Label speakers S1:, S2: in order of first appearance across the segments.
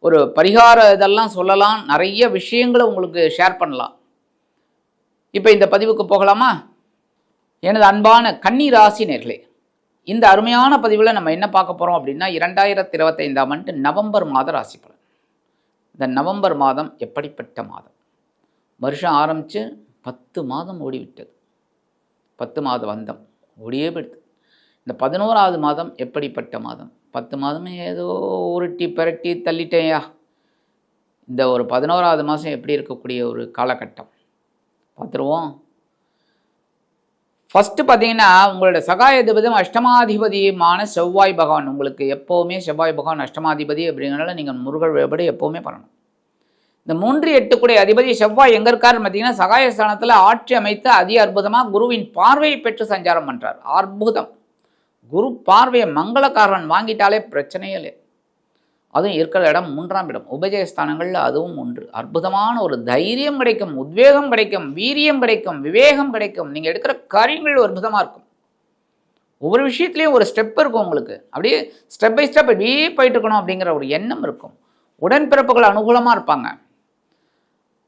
S1: ஒரு பரிகார இதெல்லாம் சொல்லலாம். நிறைய விஷயங்களை உங்களுக்கு ஷேர் பண்ணலாம். இப்போ இந்த பதிவுக்கு போகலாமா? எனது அன்பான கன்னி ராசி நேர்களே இந்த அருமையான பதிவில் நம்ம என்ன பார்க்க போகிறோம் அப்படின்னா இரண்டாயிரத்தி இருபத்தைந்தாம் ஆண்டு நவம்பர் மாத ராசி பலன். இந்த நவம்பர் மாதம் எப்படிப்பட்ட மாதம்? வருஷம் ஆரம்பித்து பத்து மாதம் ஓடிவிட்டது. பத்து மாத வந்தம். ஓடியே போயிடுது. இந்த பதினோராவது மாதம் எப்படிப்பட்ட மாதம்? பத்து மாதமே ஏதோ உருட்டி பிரட்டி தள்ளிட்டேயா? இந்த ஒரு பதினோராவது மாதம் எப்படி இருக்கக்கூடிய ஒரு காலகட்டம்? பார்த்துருவோம். ஃபஸ்ட்டு பார்த்தீங்கன்னா உங்களோட சகாயாதிபதியும் அஷ்டமாதிபதியுமான செவ்வாய் பகவான். உங்களுக்கு எப்போவுமே செவ்வாய் பகவான் அஷ்டமாதிபதி அப்படிங்கிறனால நீங்கள் முருகர் வழிபாடு எப்போவுமே பண்ணணும். இந்த மூன்று எட்டுக்குடைய அதிபதி செவ்வாய் எங்கே இருக்காருன்னு பார்த்தீங்கன்னா சகாயஸ்தானத்தில் ஆட்சி அமைத்து அதி அற்புதமாக குருவின் பார்வையை பெற்று சஞ்சாரம் பண்ணுறார் அற்புதம். குரு பார்வையை மங்களக்காரன் வாங்கிட்டாலே பிரச்சனையே இல்லை. அதுவும் இருக்கிற இடம் மூன்றாம் இடம். உபஜயஸ்தானங்களில் அதுவும் ஒன்று. அற்புதமான ஒரு தைரியம் கிடைக்கும் உத்வேகம் கிடைக்கும் வீரியம் கிடைக்கும் விவேகம் கிடைக்கும். நீங்கள் எடுக்கிற காரியங்கள் ஒரு விதமாக இருக்கும். ஒவ்வொரு விஷயத்துலையும் ஒரு ஸ்டெப் இருக்கும் உங்களுக்கு. அப்படியே ஸ்டெப் பை ஸ்டெப் இப்படியே போயிட்டு இருக்கணும் அப்படிங்கிற ஒரு எண்ணம் இருக்கும். உடன்பிறப்புகள் அனுகூலமாக இருப்பாங்க.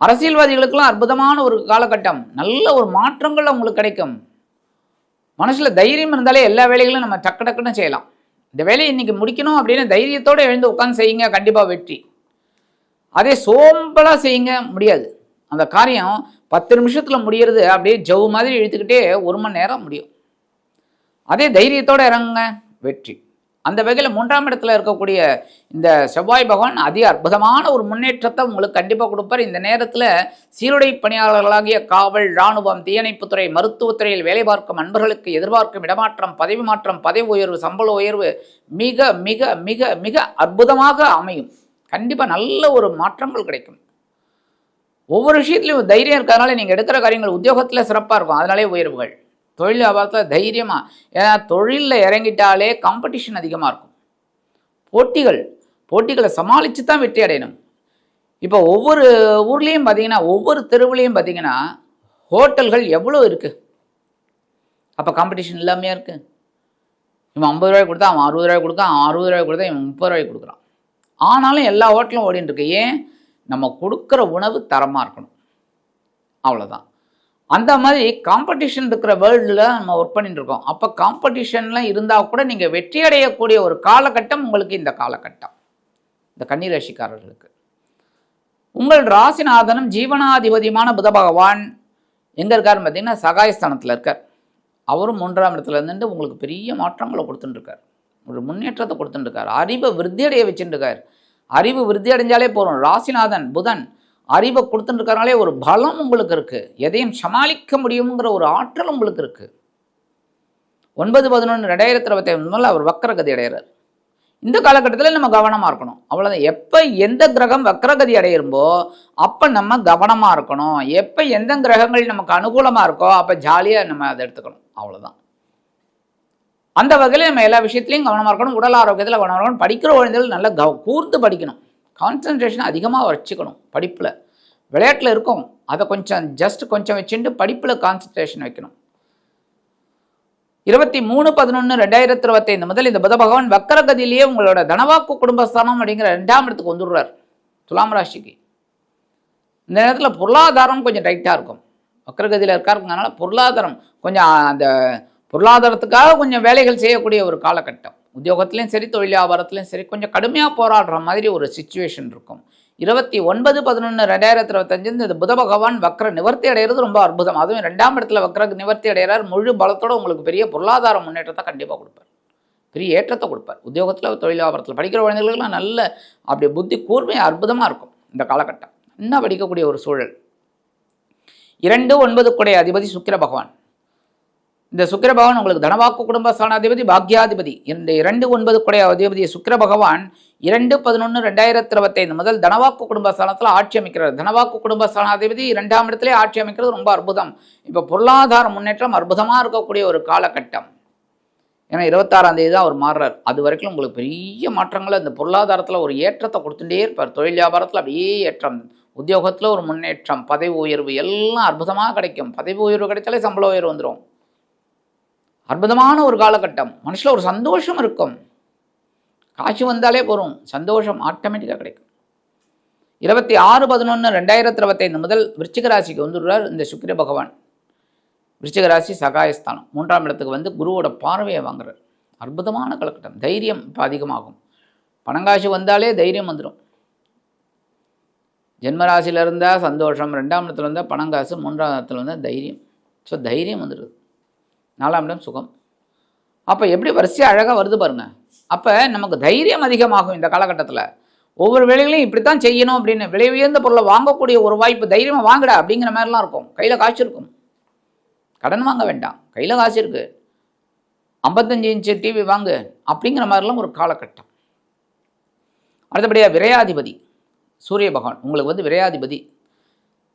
S1: அரசியல்வாதிகளுக்கெல்லாம் அற்புதமான ஒரு காலகட்டம். நல்ல ஒரு மாற்றங்கள் அவங்களுக்கு கிடைக்கும். மனசில் தைரியம் இருந்தாலே எல்லா வேலைகளும் நம்ம டக்கு டக்குன்னு செய்யலாம். இந்த வேலையை இன்றைக்கி முடிக்கணும் அப்படின்னு தைரியத்தோடு எழுந்து உட்காந்து செய்யுங்க கண்டிப்பாக வெற்றி. அதே சோம்பலாக செய்யுங்க முடியாது. அந்த காரியம் பத்து நிமிஷத்தில் முடியறது அப்படியே ஜவு மாதிரி இழுத்துக்கிட்டே ஒரு மணி நேரம் முடியும். அதே தைரியத்தோடு இறங்குங்க வெற்றி. அந்த வகையில் மூன்றாம் இடத்துல இருக்கக்கூடிய இந்த செவ்வாய் பகவான் அதிக அற்புதமான ஒரு முன்னேற்றத்தை உங்களுக்கு கண்டிப்பாக கொடுப்பார். இந்த நேரத்தில் சீருடை பணியாளர்களாகிய காவல் இராணுவம் தீயணைப்புத்துறை மருத்துவத்துறையில் வேலை பார்க்கும் அன்பர்களுக்கு எதிர்பார்க்கும் இடமாற்றம் பதவி மாற்றம் பதவி உயர்வு சம்பள உயர்வு மிக மிக மிக மிக அற்புதமாக அமையும். கண்டிப்பாக நல்ல ஒரு மாற்றங்கள் கிடைக்கும். ஒவ்வொரு விஷயத்துலையும் தைரியம் இருக்கிறதுனால நீங்கள் எடுக்கிற காரியங்கள் உத்தியோகத்தில் சிறப்பாக இருக்கும். அதனாலே உயர்வுகள். தொழில் வியாபாரத்தில் தைரியமாக ஏன்னா தொழிலில் இறங்கிட்டாலே காம்படிஷன் அதிகமாக இருக்கும். போட்டிகள் போட்டிகளை சமாளித்து தான் வெற்றி அடையணும். இப்போ ஒவ்வொரு ஊர்லேயும் பார்த்தீங்கன்னா ஒவ்வொரு தெருவுலேயும் பார்த்தீங்கன்னா ஹோட்டல்கள் எவ்வளோ இருக்குது அப்போ காம்படிஷன் இல்லாமையாக இருக்குது இவன் ஐம்பது ரூபாய் கொடுத்தா அவன் அறுபது ரூபாய் கொடுக்கான் அவன் அறுபது ரூபாய் கொடுத்தா இவன் முப்பது ரூபாய் கொடுக்குறான். ஆனாலும் எல்லா ஹோட்டலும் ஓடின்னு இருக்கு. ஏன்? நம்ம கொடுக்குற உணவு தரமாக இருக்கணும். அவ்வளோதான் அந்த மாதிரி காம்படிஷன் இருக்கிற வேர்ல்டில் நம்ம ஒர்க் பண்ணிட்டு இருக்கோம். அப்போ காம்படிஷன்லாம் இருந்தால் கூட நீங்கள் வெற்றி அடையக்கூடிய ஒரு காலகட்டம் உங்களுக்கு இந்த காலகட்டம். இந்த கன்னிராசிக்காரர்களுக்கு. உங்கள் ராசிநாதனும் ஜீவனாதிபதியுமான புத பகவான் எங்கே இருக்காருன்னு பார்த்தீங்கன்னா சகாயஸ்தானத்தில் இருக்கார். அவரும் மூன்றாம் இடத்துல இருந்துட்டு உங்களுக்கு பெரிய மாற்றங்களை கொடுத்துட்டுருக்கார் ஒரு முன்னேற்றத்தை கொடுத்துட்டுருக்கார் அறிவை விருத்தி அடைய வச்சுருக்கார் அறிவு விருத்தி அடைஞ்சாலே போதும். ராசிநாதன் புதன் அறிவை கொடுத்துட்டு ஒரு பலம் உங்களுக்கு இருக்குது எதையும் சமாளிக்க முடியுங்கிற ஒரு ஆற்றல் உங்களுக்கு இருக்குது ஒன்பது பதினொன்று ரெண்டாயிரத்தி இருபத்தி முதல்ல அவர் வக்கரகதி அடைகிறார் இந்த காலகட்டத்தில் நம்ம கவனமாக இருக்கணும். அவ்வளோதான் எப்போ எந்த கிரகம் வக்கரகதி அடையிரும்போ அப்போ நம்ம கவனமாக இருக்கணும். எப்போ எந்த கிரகங்கள் நமக்கு அனுகூலமாக இருக்கோ அப்போ ஜாலியாக நம்ம அதை எடுத்துக்கணும். அவ்வளோதான் அந்த வகையில் நம்ம எல்லா விஷயத்துலையும் கவனமாக இருக்கணும். உடல் ஆரோக்கியத்தில் கவனமாக இருக்கணும். படிக்கிற குழந்தைகள் நல்லா கவ கூர்ந்து படிக்கணும். கான்சன்ட்ரேஷன் அதிகமாக வச்சுக்கணும் படிப்பில். விளையாட்டில் இருக்கும். அதை கொஞ்சம் ஜஸ்ட் கொஞ்சம் வச்சுட்டு படிப்பில் கான்சன்ட்ரேஷன் வைக்கணும். இருபத்தி மூணு பதினொன்று ரெண்டாயிரத்தி இருபத்தைந்து முதல் இந்த புத பகவான் வக்கரகதியிலேயே உங்களோட தனவாக்கு குடும்பஸ்தானம் அப்படிங்கிற ரெண்டாம் இடத்துக்கு வந்துடுறார். துலாம் ராசிக்கு. இந்த நேரத்தில் பொருளாதாரம் கொஞ்சம் டைட்டாக இருக்கும். வக்கரகதியில் இருக்காருங்கனால பொருளாதாரம் கொஞ்சம் அந்த பொருளாதாரத்துக்காக கொஞ்சம் வேலைகள் செய்யக்கூடிய ஒரு காலகட்டம். உத்தியோகத்துலேயும் சரி தொழில் வியாபாரத்துலையும் சரி கொஞ்சம் கடுமையாக போராடுற மாதிரி ஒரு சுச்சுவேஷன் இருக்கும். இருபத்தி ஒன்பது பதினொன்று ரெண்டாயிரத்தி இருபத்தஞ்சிருந்து இந்த புத பகவான் வக்ர நிவர்த்தி அடைகிறது ரொம்ப அற்புதம். அதுவும் ரெண்டாம் இடத்துல வக்ர நிவர்த்தி அடைகிறார் முழு பலத்தோட உங்களுக்கு பெரிய பொருளாதார முன்னேற்றத்தை கண்டிப்பாக கொடுப்பார். பெரிய ஏற்றத்தை கொடுப்பார். உத்தியோகத்தில் தொழில் வியாபாரத்தில் படிக்கிற குழந்தைகளுக்கெல்லாம் நல்ல அப்படி புத்தி கூர்மை அற்புதமாக இருக்கும் இந்த காலகட்டம். இன்னும் படிக்கக்கூடிய ஒரு சூழல். இரண்டு ஒன்பது குடைய அதிபதி சுக்கிர பகவான். இந்த சுக்கிர பகவான் உங்களுக்கு தனவாக்கு குடும்ப ஸ்தானாதிபதி பாக்யாதிபதி. இந்த இரண்டு ஒன்பது குடைய அதிபதி சுக்கிர பகவான் இரண்டு பதினொன்று ரெண்டாயிரத்தி இருபத்தைந்து முதல் தனவாக்கு குடும்ப ஸ்தானத்தில் ஆட்சி அமைக்கிறார். தனவாக்கு குடும்ப ஸ்தானாதிபதி இரண்டாம் இடத்திலே ஆட்சி அமைக்கிறது ரொம்ப அற்புதம். இப்போ பொருளாதார முன்னேற்றம் அற்புதமாக இருக்கக்கூடிய ஒரு காலகட்டம். ஏன்னா இருபத்தாறாம் தேதி தான் அவர் மாறுறார். அது வரைக்கும் உங்களுக்கு பெரிய மாற்றங்களை இந்த பொருளாதாரத்தில் ஒரு ஏற்றத்தை கொடுத்துட்டே இருப்பார். தொழில் வியாபாரத்தில் அப்படியே ஏற்றம். உத்தியோகத்தில் ஒரு முன்னேற்றம் பதவி உயர்வு எல்லாம் அற்புதமாக கிடைக்கும். பதவி உயர்வு கிடைச்சாலே சம்பள உயர்வு வந்துடும் அற்புதமான ஒரு காலகட்டம். மனசில் ஒரு சந்தோஷம் இருக்கும். காசு வந்தாலே போகும் சந்தோஷம் ஆட்டோமேட்டிக்காக கிடைக்கும். இருபத்தி ஆறு பதினொன்று ரெண்டாயிரத்தி இருபத்தைந்து முதல் விருச்சிக ராசிக்கு வந்துடுறார் இந்த சுக்கிர பகவான். விருச்சிக ராசி சகாயஸ்தானம். மூன்றாம் இடத்துக்கு வந்து குருவோட பார்வையை வாங்குறார். அற்புதமான காலகட்டம். தைரியம் இப்போ அதிகமாகும். பணங்காசு வந்தாலே தைரியம் வந்துடும் ஜென்மராசியில் இருந்தால் சந்தோஷம். ரெண்டாம் இடத்துல இருந்தால் பணங்காசு மூன்றாம் இடத்துல இருந்தால் தைரியம். ஸோ தைரியம் வந்துடுது நாலாம் இடம் சுகம். அப்போ எப்படி வரிசையாக அழகாக வருது பாருங்க. அப்போ நமக்கு தைரியம் அதிகமாகும் இந்த காலகட்டத்தில். ஒவ்வொரு வேலைகளையும் இப்படி தான் செய்யணும் அப்படின்னு விலை உயர்ந்த பொருளை வாங்கக்கூடிய ஒரு வாய்ப்பு தைரியமாக வாங்கடா அப்படிங்கிற மாதிரிலாம் இருக்கும். கையில் காசு இருக்கும். கடன் வாங்க வேண்டாம். கையில் காசு இருக்குது ஐம்பத்தஞ்சு இன்ச்சு டிவி வாங்கு அப்படிங்கிற மாதிரிலாம் ஒரு காலகட்டம். அடுத்தபடியாக விரையாதிபதி. சூரிய பகவான். உங்களுக்கு வந்து விரையாதிபதி.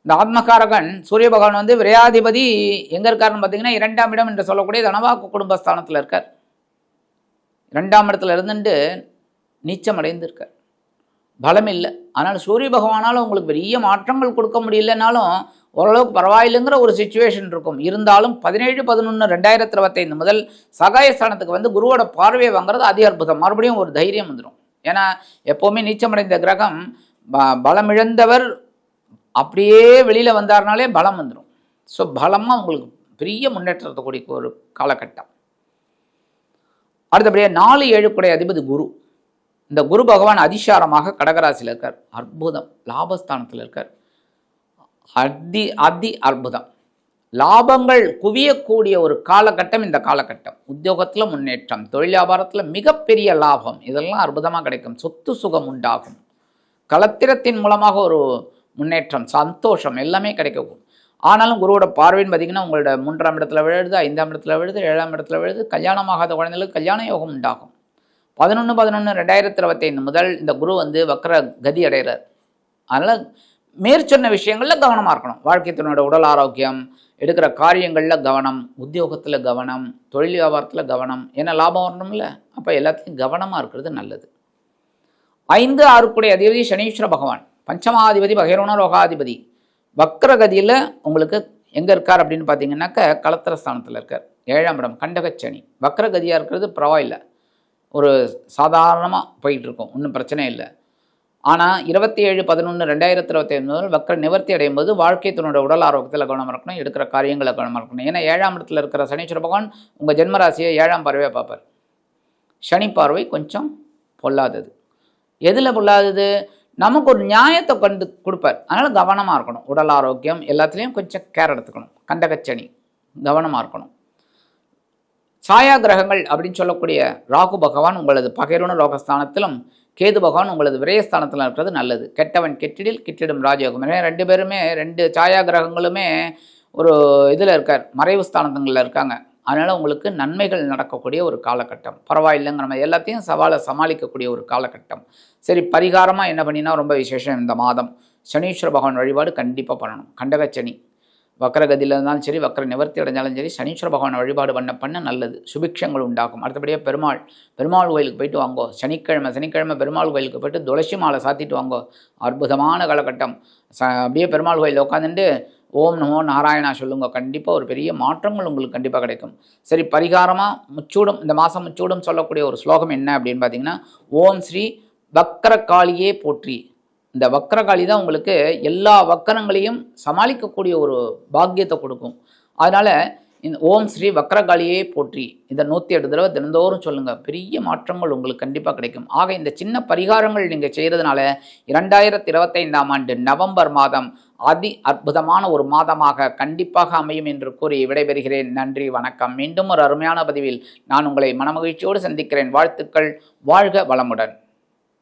S1: இந்த ஆத்மகாரகன் சூரிய பகவான் வந்து விரையாதிபதி எங்கே இருக்காருன்னு பார்த்தீங்கன்னா இரண்டாம் இடம் என்று சொல்லக்கூடிய தனவாக்கு குடும்பஸ்தானத்தில் இருக்கார். இரண்டாம் இடத்துல இருந்துட்டு நீச்சம் அடைந்திருக்கார் பலம் இல்லை. ஆனால் சூரிய பகவானால் உங்களுக்கு பெரிய மாற்றங்கள் கொடுக்க முடியலனாலும் ஓரளவுக்கு பரவாயில்லைங்கிற ஒரு சுச்சுவேஷன் இருக்கும். இருந்தாலும் பதினேழு பதினொன்று ரெண்டாயிரத்தி இருபத்தைந்து முதல் சகாயஸ்தானத்துக்கு வந்து குருவோட பார்வையை வாங்குறது அதி அற்புதம். மறுபடியும் ஒரு தைரியம் வந்துடும் ஏன்னா எப்போவுமே நீச்சமடைந்த கிரகம் ப பலமிழந்தவர் அப்படியே வெளியில் வந்தார்னாலே பலம் வந்துடும் ஸோ பலமாக உங்களுக்கு பெரிய முன்னேற்றத்தை கூடிய ஒரு காலகட்டம். அடுத்தபடியாக நாலு ஏழுக்குடைய அதிபதி குரு. இந்த குரு பகவான் அதிசாரமாக கடகராசியில் இருக்கார். அற்புதம். லாபஸ்தானத்தில் இருக்கார். அதி அதி அற்புதம். லாபங்கள் குவியக்கூடிய ஒரு காலகட்டம் இந்த காலகட்டம். உத்தியோகத்தில் முன்னேற்றம் தொழில் வியாபாரத்தில் மிகப்பெரிய லாபம். இதெல்லாம் அற்புதமாக கிடைக்கும். சொத்து சுகம் உண்டாகும். கலத்திரத்தின் மூலமாக ஒரு முன்னேற்றம் சந்தோஷம் எல்லாமே கிடைக்கக்கூடும். ஆனாலும் குருவோட பார்வைன்னு பார்த்தீங்கன்னா உங்களோட மூன்றாம் இடத்துல விழுது ஐந்தாம் இடத்துல விழுது ஏழாம் இடத்துல விழுது கல்யாணமாகாத குழந்தைகளுக்கு கல்யாண யோகம் உண்டாகும். பதினொன்று பதினொன்று ரெண்டாயிரத்தி இருபத்தைந்து முதல் இந்த குரு வந்து வக்கர கதி அடைகிறார். அதனால் மேற்சொன்ன விஷயங்களில் கவனமாக இருக்கணும். வாழ்க்கை துணையோட உடல் ஆரோக்கியம் எடுக்கிற காரியங்களில் கவனம் உத்தியோகத்தில் கவனம் தொழில் வியாபாரத்தில் கவனம் ஏன்னா லாபம் வரணும்ல? அப்போ எல்லாத்தையும் கவனமாக இருக்கிறது நல்லது. ஐந்து ஆறுக்குடைய அதிபதி சனீஸ்வர பகவான். பஞ்சமாதிபதி பகைரோன ரோகாதிபதி வக்ரகதியில் உங்களுக்கு எங்கே இருக்கார் அப்படின்னு பார்த்தீங்கன்னாக்க கலத்திர ஸ்தானத்தில் இருக்கார். ஏழாம் இடம் கண்டகச்சனி வக்ரகதியாக இருக்கிறது பரவாயில்லை. ஒரு சாதாரணமாக போயிட்டு இருக்கும் ஒன்றும் பிரச்சனை இல்லை. ஆனால் இருபத்தி ஏழு பதினொன்று ரெண்டாயிரத்தி இருபத்தி ஐந்து முதல் வக்கர நிவர்த்தி அடையும் போது வாழ்க்கை தன்னோட உடல் ஆரோக்கியத்தில் கவனம் இருக்கணும் எடுக்கிற காரியங்களை கவனமாக இருக்கணும். ஏன்னா ஏழாம் இடத்துல இருக்கிற சனீஸ்வர பகவான் உங்கள் ஜென்மராசியை ஏழாம் பார்வையாக பார்ப்பார். சனி பார்வை கொஞ்சம் பொல்லாதது. எதில் பொல்லாதது? நமக்கு ஒரு நியாயத்தை கண்டு கொடுப்பார். அதனால் கவனமாக இருக்கணும். உடல் ஆரோக்கியம் எல்லாத்துலேயும் கொஞ்சம் கேர் எடுத்துக்கணும். கண்டகச்சனி கவனமாக இருக்கணும். சாயா கிரகங்கள் அப்படின்னு சொல்லக்கூடிய ராகு பகவான் உங்களது பகைருண லோகஸ்தானத்திலும் கேது பகவான் உங்களது விரயஸ்தானத்தில் இருக்கிறது நல்லது. கெட்டவன் கெட்டிடில் கிட்டிடும் ராஜயோகம். எனவே ரெண்டு பேருமே ரெண்டு சாயா கிரகங்களுமே ஒரு இதில் இருக்கார். மறைவு ஸ்தானங்களில் இருக்காங்க. அதனால் உங்களுக்கு நன்மைகள் நடக்கக்கூடிய ஒரு காலகட்டம். பரவாயில்லைங்க நம்ம எல்லாத்தையும் சவாலை சமாளிக்கக்கூடிய ஒரு காலகட்டம். சரி பரிகாரமாக என்ன பண்ணினா ரொம்ப விசேஷம் இந்த மாதம். சனீஸ்வர பகவான் வழிபாடு கண்டிப்பாக பண்ணணும். கண்டகச்சனி. வக்கரகதியில் இருந்தாலும் சரி வக்கர நிவர்த்தி அடைஞ்சாலும் சரி சனீஸ்வர பகவான் வழிபாடு பண்ண பண்ண நல்லது. சுபிக்ஷங்கள் உண்டாகும். அடுத்தபடியாக பெருமாள். பெருமாள் கோயிலுக்கு போயிட்டு வாங்கோ. சனிக்கிழமை சனிக்கிழமை பெருமாள் கோயிலுக்கு போயிட்டு துளசி மாலை சாத்திட்டு வாங்கோ. அற்புதமான காலகட்டம். ச அப்படியே பெருமாள் கோயிலில் உட்காந்துட்டு ஓம் நமோ நாராயணா சொல்லுங்க. கண்டிப்பாக ஒரு பெரிய மாற்றங்கள் உங்களுக்கு கண்டிப்பாக கிடைக்கும். சரி பரிகாரமாக முச்சூடம் இந்த மாதம் முச்சூடம் சொல்லக்கூடிய ஒரு ஸ்லோகம் என்ன அப்படின்னு பார்த்தீங்கன்னா ஓம் ஸ்ரீ வக்கரகாளியே போற்றி. இந்த வக்கரகாளி தான் உங்களுக்கு எல்லா வக்கரங்களையும் சமாளிக்கக்கூடிய ஒரு பாக்கியத்தை கொடுக்கும். அதனால் இந்த ஓம் ஸ்ரீ வக்ரகாளியே போற்றி. இந்த நூற்றி எட்டு தடவை தினந்தோறும் சொல்லுங்கள் பெரிய மாற்றங்கள் உங்களுக்கு கண்டிப்பாக கிடைக்கும். ஆக இந்த சின்ன பரிகாரங்கள் நீங்கள் செய்கிறதுனால இரண்டாயிரத்தி இருபத்தைந்தாம் ஆண்டு நவம்பர் மாதம் அதி அற்புதமான ஒரு மாதமாக கண்டிப்பாக அமையும் என்று கூறி விடைபெறுகிறேன். நன்றி வணக்கம். மீண்டும் ஒரு அருமையான பதிவில் நான் உங்களை மனமகிழ்ச்சியோடு சந்திக்கிறேன். வாழ்த்துக்கள். வாழ்க வளமுடன்.